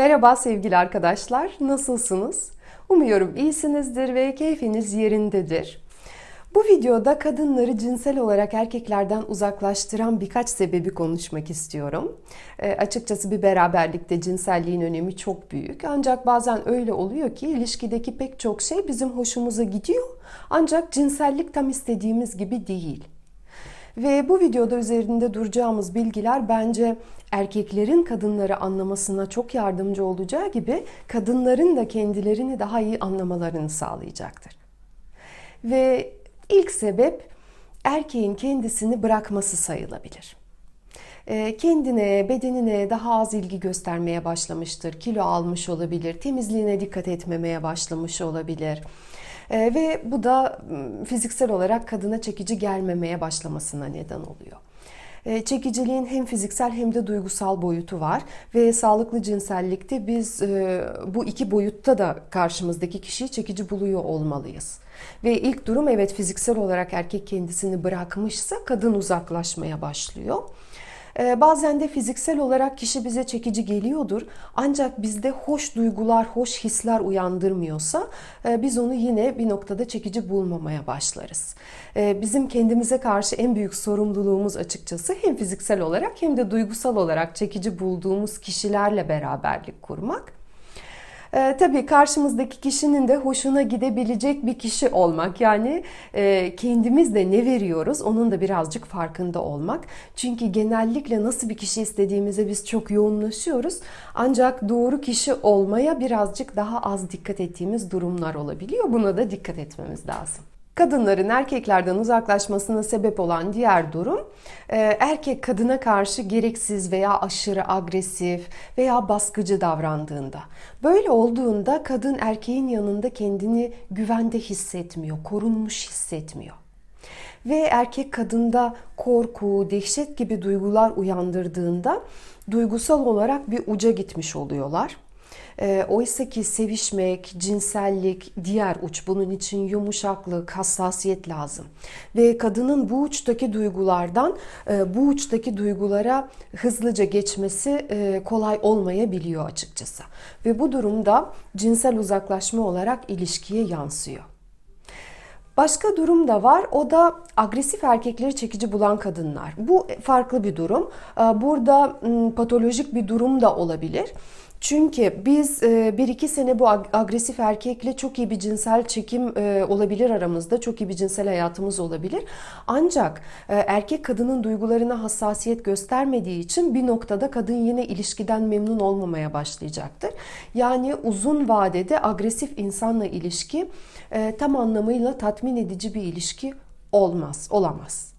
Merhaba sevgili arkadaşlar, nasılsınız? Umuyorum iyisinizdir ve keyfiniz yerindedir. Bu videoda kadınları cinsel olarak erkeklerden uzaklaştıran birkaç sebebi konuşmak istiyorum. E, açıkçası bir beraberlikte cinselliğin önemi çok büyük. Ancak bazen öyle oluyor ki ilişkideki pek çok şey bizim hoşumuza gidiyor. Ancak cinsellik tam istediğimiz gibi değil. Ve bu videoda üzerinde duracağımız bilgiler bence erkeklerin kadınları anlamasına çok yardımcı olacağı gibi kadınların da kendilerini daha iyi anlamalarını sağlayacaktır. Ve ilk sebep erkeğin kendisini bırakması sayılabilir. Ee, kendine, bedenine daha az ilgi göstermeye başlamıştır. Kilo almış olabilir, temizliğine dikkat etmemeye başlamış olabilir. Ee, ve bu da fiziksel olarak kadına çekici gelmemeye başlamasına neden oluyor. Ee, çekiciliğin hem fiziksel hem de duygusal boyutu var ve sağlıklı cinsellikte biz e, bu iki boyutta da karşımızdaki kişiyi çekici buluyor olmalıyız. Ve ilk durum evet fiziksel olarak erkek kendisini bırakmışsa kadın uzaklaşmaya başlıyor. Ee, bazen de fiziksel olarak kişi bize çekici geliyordur. Ancak bizde hoş duygular, hoş hisler uyandırmıyorsa e, biz onu yine bir noktada çekici bulmamaya başlarız. Ee, bizim kendimize karşı en büyük sorumluluğumuz açıkçası hem fiziksel olarak hem de duygusal olarak çekici bulduğumuz kişilerle beraberlik kurmak. E, tabii karşımızdaki kişinin de hoşuna gidebilecek bir kişi olmak. Yani e, kendimiz de ne veriyoruz onun da birazcık farkında olmak. Çünkü genellikle nasıl bir kişi istediğimize biz çok yoğunlaşıyoruz. Ancak doğru kişi olmaya birazcık daha az dikkat ettiğimiz durumlar olabiliyor. Buna da dikkat etmemiz lazım. Kadınların erkeklerden uzaklaşmasına sebep olan diğer durum e, erkek kadına karşı gereksiz veya aşırı agresif veya baskıcı davrandığında. Böyle olduğunda kadın erkeğin yanında kendini güvende hissetmiyor, korunmuş hissetmiyor. Ve erkek kadında korku, dehşet gibi duygular uyandırdığında duygusal olarak bir uca gitmiş oluyorlar. E, oysa ki sevişmek, cinsellik, diğer uç bunun için yumuşaklık, hassasiyet lazım. Ve kadının bu uçtaki duygulardan e, bu uçtaki duygulara hızlıca geçmesi e, kolay olmayabiliyor açıkçası. Ve bu durumda cinsel uzaklaşma olarak ilişkiye yansıyor. Başka durum da var. O da agresif erkekleri çekici bulan kadınlar. Bu farklı bir durum. Burada patolojik bir durum da olabilir. Çünkü biz e, bir iki sene bu agresif erkekle çok iyi bir cinsel çekim e, olabilir aramızda. Çok iyi bir cinsel hayatımız olabilir. Ancak e, erkek kadının duygularına hassasiyet göstermediği için bir noktada kadın yine ilişkiden memnun olmamaya başlayacaktır. Yani uzun vadede agresif insanla ilişki tam anlamıyla tatmin edici bir ilişki olmaz, olamaz.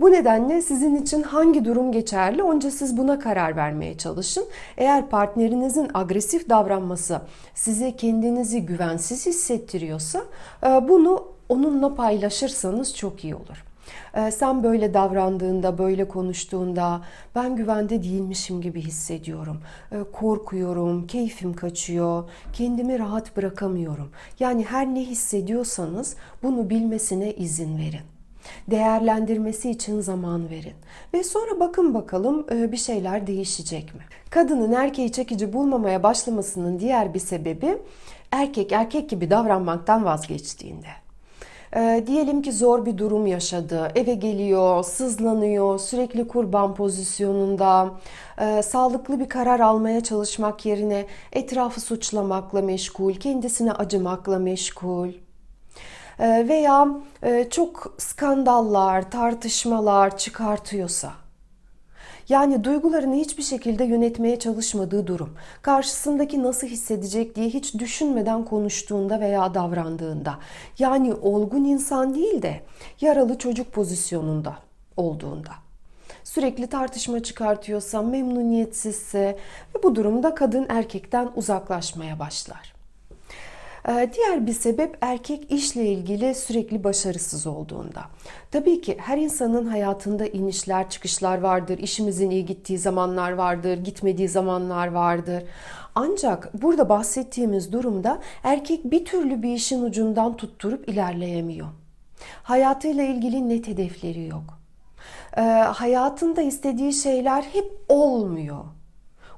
Bu nedenle sizin için hangi durum geçerli? Önce siz buna karar vermeye çalışın. Eğer partnerinizin agresif davranması size kendinizi güvensiz hissettiriyorsa e, bunu onunla paylaşırsanız çok iyi olur. E, sen böyle davrandığında, böyle konuştuğunda ben güvende değilmişim gibi hissediyorum. E, korkuyorum, keyfim kaçıyor, kendimi rahat bırakamıyorum. Yani her ne hissediyorsanız bunu bilmesine izin verin değerlendirmesi için zaman verin. Ve sonra bakın bakalım e, bir şeyler değişecek mi? Kadının erkeği çekici bulmamaya başlamasının diğer bir sebebi erkek erkek gibi davranmaktan vazgeçtiğinde. E, diyelim ki zor bir durum yaşadı, eve geliyor, sızlanıyor, sürekli kurban pozisyonunda, e, sağlıklı bir karar almaya çalışmak yerine etrafı suçlamakla meşgul, kendisine acımakla meşgul. Ee, veya e, çok skandallar, tartışmalar çıkartıyorsa yani duygularını hiçbir şekilde yönetmeye çalışmadığı durum, karşısındaki nasıl hissedecek diye hiç düşünmeden konuştuğunda veya davrandığında, yani olgun insan değil de yaralı çocuk pozisyonunda olduğunda sürekli tartışma çıkartıyorsa, memnuniyetsizse ve bu durumda kadın erkekten uzaklaşmaya başlar. Ee, diğer bir sebep erkek işle ilgili sürekli başarısız olduğunda. Tabii ki her insanın hayatında inişler çıkışlar vardır. İşimizin iyi gittiği zamanlar vardır, gitmediği zamanlar vardır. Ancak burada bahsettiğimiz durumda erkek bir türlü bir işin ucundan tutturup ilerleyemiyor. Hayatıyla ilgili net hedefleri yok. Ee, hayatında istediği şeyler hep olmuyor.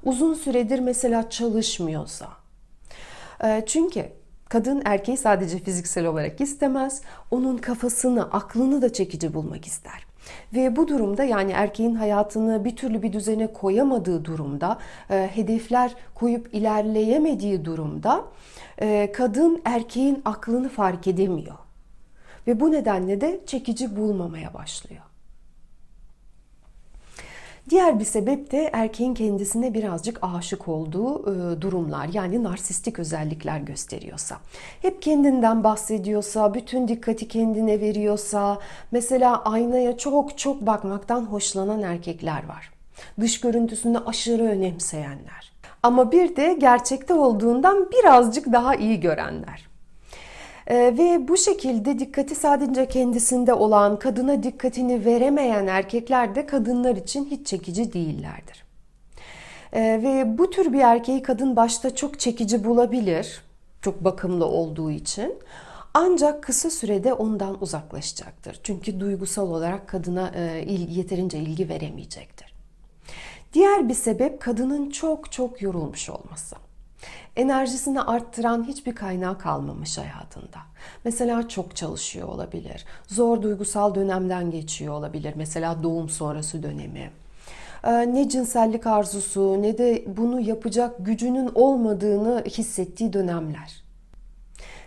uzun süredir mesela çalışmıyorsa. E, Çünkü kadın erkeği sadece fiziksel olarak istemez, onun kafasını, aklını da çekici bulmak ister. Ve bu durumda yani erkeğin hayatını bir türlü bir düzene koyamadığı durumda, e, hedefler koyup ilerleyemediği durumda e, kadın erkeğin aklını fark edemiyor. Ve bu nedenle de çekici bulmamaya başlıyor. Diğer bir sebep de erkeğin kendisine birazcık aşık olduğu e, durumlar yani narsistik özellikler gösteriyorsa. Hep kendinden bahsediyorsa, bütün dikkati kendine veriyorsa, mesela aynaya çok çok bakmaktan hoşlanan erkekler var. Dış görüntüsünü aşırı önemseyenler. Ama bir de gerçekte olduğundan birazcık daha iyi görenler. Ee, ve bu şekilde dikkati sadece kendisinde olan, kadına dikkatini veremeyen erkekler de kadınlar için hiç çekici değillerdir. Ee, ve bu tür bir erkeği kadın başta çok çekici bulabilir, çok bakımlı olduğu için. Ancak kısa sürede ondan uzaklaşacaktır. Çünkü duygusal olarak kadına e, il, yeterince ilgi veremeyecektir. Diğer bir sebep kadının çok çok yorulmuş olması enerjisini arttıran hiçbir kaynağı kalmamış hayatında. Mesela çok çalışıyor olabilir. Zor duygusal dönemden geçiyor olabilir. Mesela doğum sonrası dönemi. Ee, Ne cinsellik arzusu ne de bunu yapacak gücünün olmadığını hissettiği dönemler.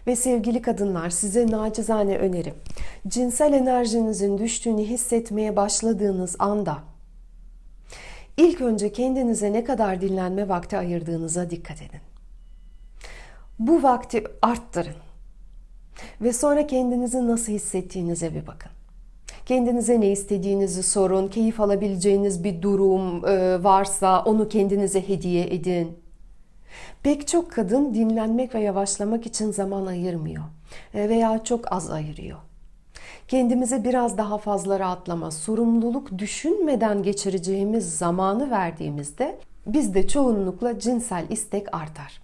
Ve sevgili kadınlar size nacizane önerim. Cinsel enerjinizin düştüğünü hissetmeye başladığınız anda ilk önce kendinize ne kadar dinlenme vakti ayırdığınıza dikkat edin bu vakti arttırın. Ve sonra kendinizi nasıl hissettiğinize bir bakın. Kendinize ne istediğinizi sorun, keyif alabileceğiniz bir durum e, varsa onu kendinize hediye edin. Pek çok kadın dinlenmek ve yavaşlamak için zaman ayırmıyor e, veya çok az ayırıyor. Kendimize biraz daha fazla rahatlama, sorumluluk düşünmeden geçireceğimiz zamanı verdiğimizde bizde çoğunlukla cinsel istek artar.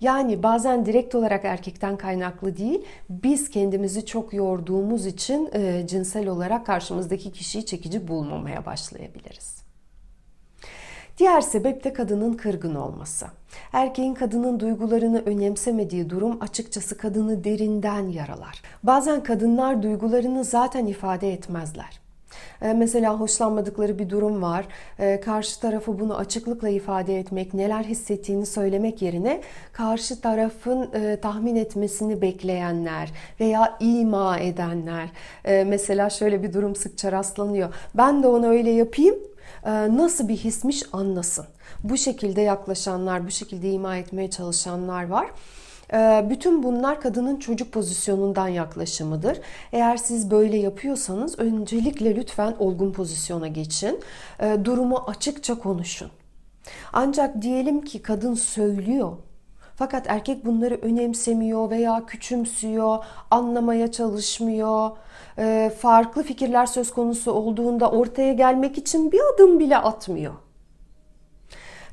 Yani bazen direkt olarak erkekten kaynaklı değil, biz kendimizi çok yorduğumuz için e, cinsel olarak karşımızdaki kişiyi çekici bulmamaya başlayabiliriz. Diğer sebep de kadının kırgın olması. Erkeğin kadının duygularını önemsemediği durum açıkçası kadını derinden yaralar. Bazen kadınlar duygularını zaten ifade etmezler. Ee, mesela hoşlanmadıkları bir durum var. Ee, karşı tarafı bunu açıklıkla ifade etmek, neler hissettiğini söylemek yerine karşı tarafın e, tahmin etmesini bekleyenler veya ima edenler. Ee, mesela şöyle bir durum sıkça rastlanıyor. Ben de ona öyle yapayım, nasıl bir hismiş anlasın. Bu şekilde yaklaşanlar, bu şekilde ima etmeye çalışanlar var. Ee, bütün bunlar kadının çocuk pozisyonundan yaklaşımıdır. Eğer siz böyle yapıyorsanız öncelikle lütfen olgun pozisyona geçin. Ee, durumu açıkça konuşun. Ancak diyelim ki kadın söylüyor. Fakat erkek bunları önemsemiyor veya küçümsüyor, anlamaya çalışmıyor. Ee, farklı fikirler söz konusu olduğunda ortaya gelmek için bir adım bile atmıyor.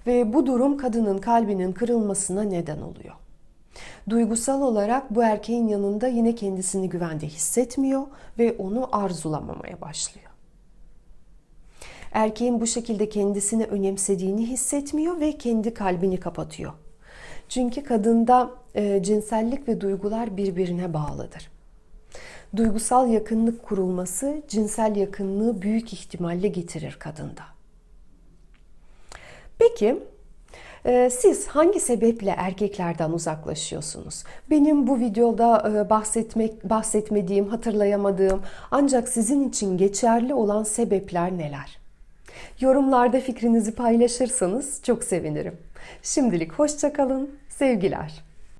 Ve bu durum kadının kalbinin kırılmasına neden oluyor. Duygusal olarak bu erkeğin yanında yine kendisini güvende hissetmiyor ve onu arzulamamaya başlıyor. Erkeğin bu şekilde kendisini önemsediğini hissetmiyor ve kendi kalbini kapatıyor. Çünkü kadında e, cinsellik ve duygular birbirine bağlıdır. Duygusal yakınlık kurulması cinsel yakınlığı büyük ihtimalle getirir kadında. Peki ee, siz hangi sebeple erkeklerden uzaklaşıyorsunuz? Benim bu videoda e, bahsetmek bahsetmediğim, hatırlayamadığım ancak sizin için geçerli olan sebepler neler? Yorumlarda fikrinizi paylaşırsanız çok sevinirim. Şimdilik hoşçakalın, sevgiler.